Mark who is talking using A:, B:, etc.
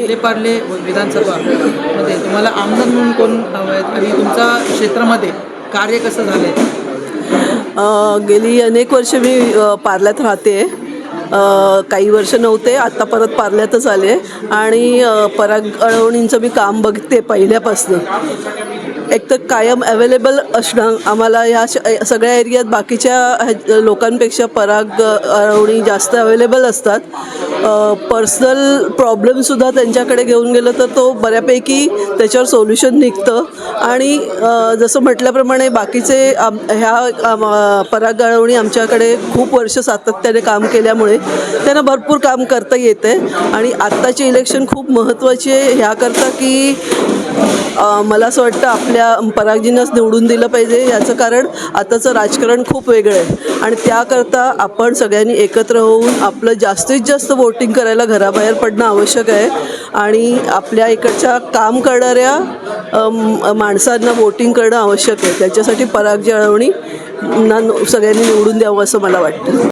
A: विलेपार्ले विधानसभा मध्ये तुम्हाला आमदार म्हणून कोण हवं आहेत आणि तुमच्या क्षेत्रामध्ये कार्य कसं झालं आहे
B: गेली अनेक वर्ष मी पार्ल्यात राहते. काही वर्ष नव्हते आत्ता परत पार्ल्यातच आले. आणि पराग अळवणींचं मी काम बघते पहिल्यापासून. एक तर कायम अवेलेबल असणं आम्हाला ह्या श- सगळ्या एरियात बाकीच्या ह्या- लोकांपेक्षा पराग अळवणी जास्त अवेलेबल असतात. पर्सनल प्रॉब्लेमसुद्धा त्यांच्याकडे घेऊन गेलं तर तो बऱ्यापैकी त्याच्यावर सोल्युशन निघतं. आणि जसं म्हटल्याप्रमाणे बाकीचे आम ह्या पराग अळवणी आमच्याकडे खूप वर्ष सातत्याने काम केल्यामुळे त्यांना भरपूर काम करता येते. आणि आत्ताची इलेक्शन खूप महत्त्वाची आहे. ह्याकरता की मला असं वाटतं आपल्या परागजींनाच निवडून दिलं पाहिजे याचं कारण आताचं राजकारण खूप वेगळं आहे. आणि त्याकरता आपण सगळ्यांनी एकत्र होऊन आपलं जास्तीत जास्त वोटिंग करायला घराबाहेर पडणं आवश्यक आहे. आणि आपल्या इकडच्या काम करणाऱ्या माणसांना वोटिंग करणं आवश्यक आहे. त्याच्यासाठी पराग जळवणी ना सगळ्यांनी निवडून द्यावं असं मला वाटतं.